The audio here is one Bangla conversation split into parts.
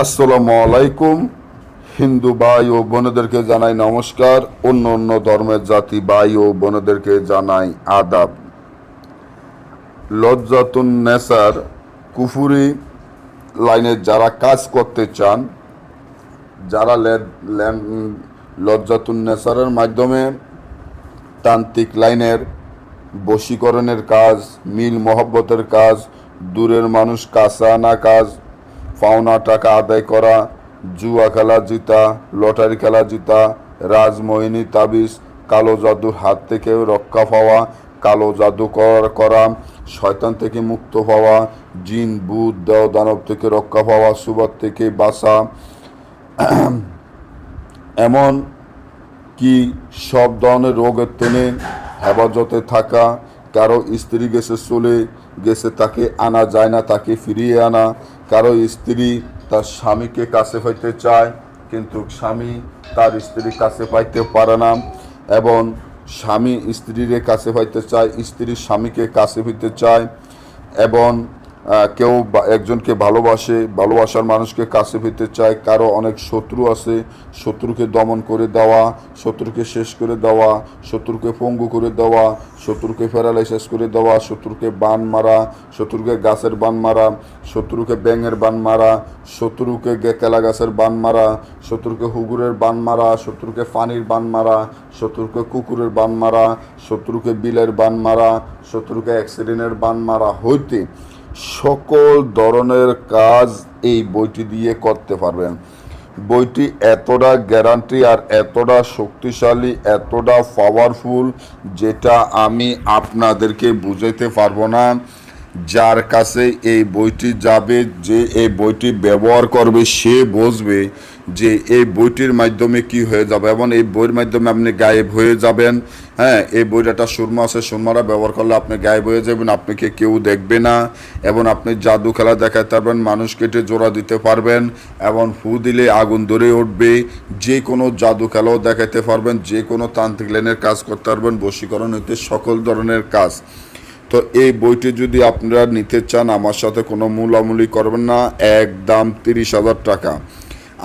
আসসালামু আলাইকুম। হিন্দু ভাই ও বোনদেরকে জানাই নমস্কার। অন্য অন্য ধর্মের জাতি ভাই ও বোনদেরকে জানাই আদাব। লজ্জাতুন নেসার কুফুরি লাইনে যারা কাজ করতে চান, যারা লজ্জাতুন নেসারের মাধ্যমে তান্ত্রিক লাইনের বশীকরণের কাজ, মিল মহব্বতের কাজ, দূরের মানুষ কাছে আনা কাজ পাওনা টাকা আদায় করা, জুয়া খেলা জিতা, লটারি খেলা জিতা, রাজমোহিনী, তাবিজ, কালো জাদুর হাত থেকে রক্ষা পাওয়া, কালো জাদু করা শয়তান থেকে মুক্ত হওয়া জিন বুধ দেও দানব থেকে রক্ষা পাওয়া, সুবাদ থেকে বাসা এমন কি সব ধরনের রোগের তেনে হেফাজতে থাকা, কারও স্ত্রী গেছে চলে গেছে তাকে আনা যায় না, তাকে ফিরিয়ে আনা কারও স্ত্রী তার স্বামীকে কাছে পাইতে চায়, কিন্তু স্বামী তার স্ত্রীর কাছে পাইতে পারে না এবং স্বামী স্ত্রীর কাছে পাইতে চায়, স্ত্রী স্বামীকে কাছে পেতে চায় এবং কেউ একজনকে ভালোবাসে, ভালোবাসার মানুষকে কাছে পেতে চায়, কারও অনেক শত্রু আছে, শত্রুকে দমন করে দেওয়া, শত্রুকে শেষ করে দেওয়া, শত্রুকে পঙ্গু করে দেওয়া, শত্রুকে প্যারালাইসিস করে দেওয়া, শত্রুকে বান মারা, শত্রুকে গাছের বান মারা, শত্রুকে ব্যাঙের বান মারা, শত্রুকে গেকেলা গাছের বান মারা, শত্রুকে হুগুরের বান মারা, শত্রুকে পানির বান মারা, শত্রুকে কুকুরের বান মারা, শত্রুকে বিলের বান মারা, শত্রুকে অ্যাক্সিডেন্টের বান মারা, হইতে সকল ধরনের কাজ এই বইটি দিয়ে করতে পারবেন। বইটি এতটা গ্যারান্টি আর এতটা শক্তিশালী, এতটা পাওয়ারফুল যেটা আমি আপনাদেরকে বুঝাইতে পারব না। যার কাছে এই বইটি যাবে, যে এই বইটি ব্যবহার করবে, সে বুঝবে যে এই বইটির মাধ্যমে কি হয়ে যাবে এবং এই বইয়ের মাধ্যমে আপনি গায়েব হয়ে যাবেন। হ্যাঁ এই বইটা সুরমা আছে, সুরমারা ব্যবহার করলে আপনি গায়েব হয়ে যাবেন আপনাকে কেউ দেখবে না? এবং আপনি জাদু খেলা দেখাতে পারবেন, মানুষ কেটে জোড়া দিতে পারবেন, এবং ফু দিলে আগুন ধরে উঠবে। যে কোনো জাদু খেলাও দেখাতে পারবেন, যে কোনো তান্ত্রিক লাইনের কাজ করতে পারবেন, বশীকরণ হইতে সকল ধরনের কাজ। তো এই বইটি যদি আপনারা নিতে চান, আমার সাথে কোনো মূলামূলি করবেন না, একদম তিরিশ হাজার টাকা।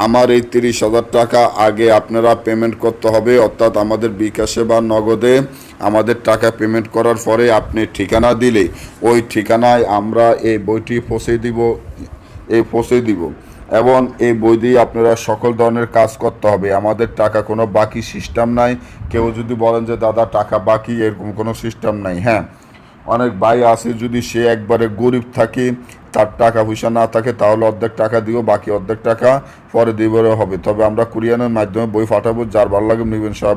আমার এই তিরিশ হাজার টাকা আগে আপনারা পেমেন্ট করতে হবে, অর্থাৎ আমাদের বিকাশে বা নগদে আমাদের টাকা পেমেন্ট করার পরে আপনি ঠিকানা দিলে, ওই ঠিকানায় আমরা এই বইটি পৌঁছে দিব, এই পৌঁছে দিব। এবং এই বই দিয়ে আপনারা সকল ধরনের কাজ করতে হবে। আমাদের টাকা কোনো বাকি সিস্টেম নাই। কেউ যদি বলেন যে, দাদা, টাকা বাকি, এরকম কোনো সিস্টেম নাই। হ্যাঁ অনেক ভাই আছে যদি সে একবারে গরিব থাকে তার টাকা পয়সা না থাকে, তাহলে অর্ধেক টাকা দিও, বাকি অর্ধেক টাকা পরে দিবারও হবে। তবে আমরা কুরিয়ানের মাধ্যমে বই পাঠাবো, যার ভালো লাগে নেবেন সব।